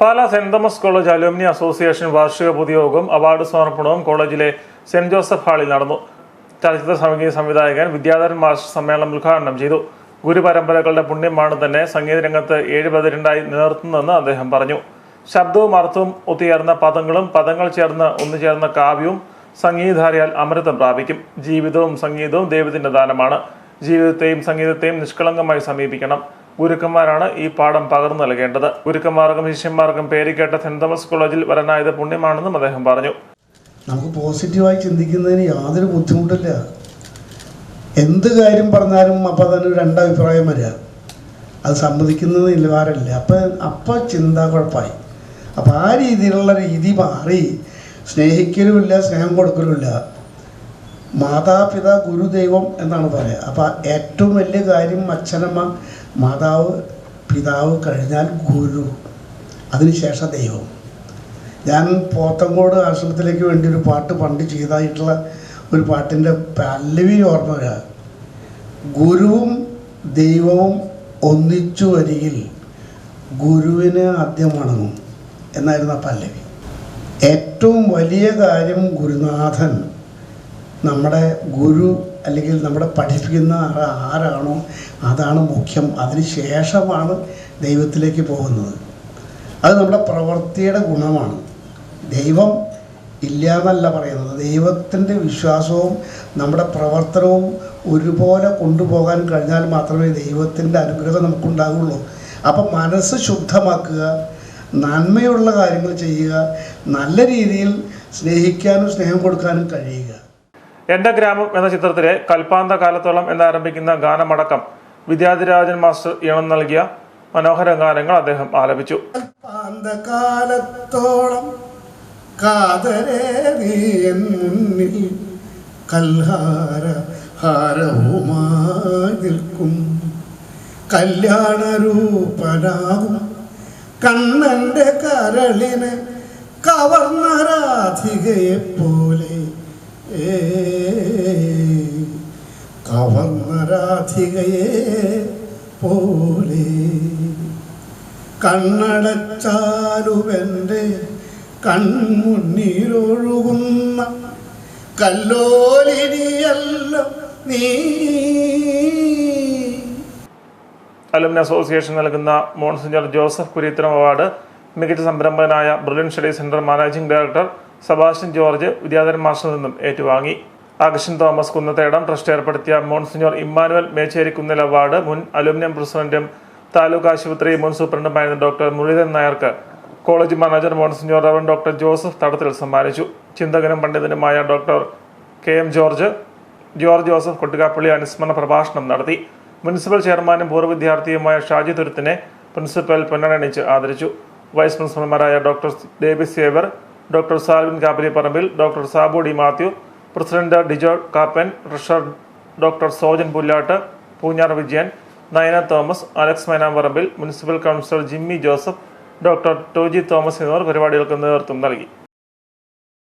Pala saint Thomas college alumni association വാർഷിക പൊതുയോഗം award സമർപ്പണവും കോളേജിലെ സെന്റ് ജോസഫ് ഹാളിൽ നടന്നു. ചലച്ചിത്ര സംഗീത സംവിധായകൻ വിദ്യാധരൻ മാസ്റ്റർ സമ്മേളനം ഉദ്ഘാടനം ചെയ്തു. ഗുരുപരമ്പരകളുടെ പുണ്യമാണ് തന്നെ സംഗീത രംഗത്ത് ഏഴ് പതിരണ്ടായി നിലനിർത്തുന്നതെന്ന് അദ്ദേഹം പറഞ്ഞു. ശബ്ദവും അർത്ഥവും ഒത്തുചേർന്ന പദങ്ങളും പദങ്ങൾ ചേർന്ന് ഒന്നുചേർന്ന കാവ്യവും സംഗീതധാരയാൽ അമൃതം പ്രാപിക്കും. ജീവിതവും സംഗീതവും ദൈവത്തിന്റെ ദാനമാണ്. ജീവിതത്തെയും സംഗീതത്തെയും നിഷ്കളങ്കമായി സമീപിക്കണം. ഗുരുക്കന്മാരാണ് ഈ പാഠം പകർന്നു നൽകേണ്ടത്. ഗുരുക്കന്മാർക്കും ശിഷ്യന്മാർക്കും പേരിക്കേട്ട സെന്റ് തോമസ് കോളേജിൽ വരാനായത് പുണ്യമാണെന്നും അദ്ദേഹം പറഞ്ഞു. നമുക്ക് പോസിറ്റീവായി ചിന്തിക്കുന്നതിന് യാതൊരു ബുദ്ധിമുട്ടില്ല. എന്ത് കാര്യം പറഞ്ഞാലും അപ്പം ഒരു രണ്ടഭിപ്രായം വരിക. അത് സമ്മതിക്കുന്നത് നിലവാരമില്ല. അപ്പം അപ്പം ചിന്ത കുഴപ്പമായി. അപ്പം ആ രീതിയിലുള്ള രീതി മാറി. സ്നേഹിക്കലുമില്ല സ്നേഹം കൊടുക്കലുമില്ല. മാതാപിതാ ഗുരുദൈവം എന്നാണ് പറയുക. അപ്പോൾ ഏറ്റവും വലിയ കാര്യം അച്ഛനമ്മ മാതാവ് പിതാവ് കഴിഞ്ഞാൽ ഗുരു. അതിനുശേഷം ദൈവം. ഞാൻ പോത്തങ്കോട് ആശ്രമത്തിലേക്ക് വേണ്ടി ഒരു പാട്ട് പണ്ട് ചെയ്തായിട്ടുള്ള ഒരു പാട്ടിന്റെ പല്ലവി ഓർമ്മ വരിക. ഗുരുവും ദൈവവും ഒന്നിച്ചു വരികിൽ ഗുരുവിന് ആദ്യം വണങ്ങും എന്നായിരുന്നു ആ പല്ലവി. ഏറ്റവും വലിയ കാര്യം ഗുരുനാഥൻ നമ്മുടെ ഗുരു അല്ലെങ്കിൽ നമ്മുടെ പഠിപ്പിക്കുന്ന ആരാണോ അതാണ് മുഖ്യം. അതിന് ശേഷമാണ് ദൈവത്തിലേക്ക് പോകുന്നത്. അത് നമ്മുടെ പ്രവൃത്തിയുടെ ഗുണമാണ്. ദൈവം ഇല്ല എന്നല്ല പറയുന്നത്. ദൈവത്തിന്റെ വിശ്വാസവും നമ്മുടെ പ്രവർത്തനവും ഒരുപോലെ കൊണ്ടുപോകാൻ കഴിഞ്ഞാൽ മാത്രമേ ദൈവത്തിന്റെ അനുഗ്രഹം നമുക്കുണ്ടാകുള്ളൂ. അപ്പം മനസ്സ് ശുദ്ധമാക്കുക നന്മയുള്ള കാര്യങ്ങൾ ചെയ്യുക നല്ല രീതിയിൽ സ്നേഹിക്കാനും സ്നേഹം കൊടുക്കാനും കഴിയുക. എന്റെ ഗ്രാമം എന്ന ചിത്രത്തിലെ കൽപ്പാന്ത കാലത്തോളം എന്നാരംഭിക്കുന്ന ഗാനമടക്കം വിദ്യാധിരാജൻ മാസ്റ്റർ ഈണം നൽകിയ മനോഹര ഗാനങ്ങൾ അദ്ദേഹം ആലപിച്ചു. കാലത്തോളം കാതരേ മുന്നിൽ കൽഹാര ഹാരവുമായി നിൽക്കും. കല്യാണരൂപനാകും കണ്ണന്റെ കരളിനെ കവർന്ന രാധികയെ പോലെ രാധികയെ പോലെ. കണ്ണടച്ചാലുവെന്റെ കൺമുന്നിലൊഴുകുന്ന കല്ലോലിനിയല്ല നീ. അലുമിനി അസോസിയേഷൻ നൽകുന്ന മോൺസിഞ്ചർ ജോസഫ് കുരീത്തരം അവാർഡ്. മികച്ച സംരംഭകനായ brilliant study centre managing director Sebastian George Vidyadharan മാസ്റ്ററിൽ നിന്നും ഏറ്റുവാങ്ങി. അഗഷൻ തോമസ് കുന്നത്തേടം ട്രസ്റ്റ് ഏർപ്പെടുത്തിയ monsignor Emmanuel Mecheri Kunnel award മുൻ അലുമിനിയം പ്രസിഡന്റും താലൂക്ക് ആശുപത്രി മുൻ സൂപ്രണ്ടുമായിരുന്ന ഡോക്ടർ മുരളീധരൻ നായർക്ക്. College manager monsignor reverend doctor Joseph Thadathil സമ്മാനിച്ചു. ചിന്തകനും പണ്ഡിതനുമായ doctor K M George George Joseph Kottukappally അനുസ്മരണ പ്രഭാഷണം നടത്തി. മുനിസിപ്പൽ ചെയർമാനും പൂർവ വിദ്യാർത്ഥിയുമായ ഷാജി തുരുത്തിനെ പ്രിൻസിപ്പൽ പൊന്നണിച്ച് ആദരിച്ചു. Vice പ്രിൻസിപ്പൽമാരായ doctor Davis Xavier doctor Salvin Kappilipparambil doctor Sabu D Mathew president Dijo Kappan treasurer doctor Sojan Pullattu Poonjar Vijayan Nayana Thomas Alex Mynamparambil municipal councillor Jimmy Joseph doctor Toji Thomas എന്നിവർ പരിപാടികൾക്ക് നേതൃത്വം നൽകി.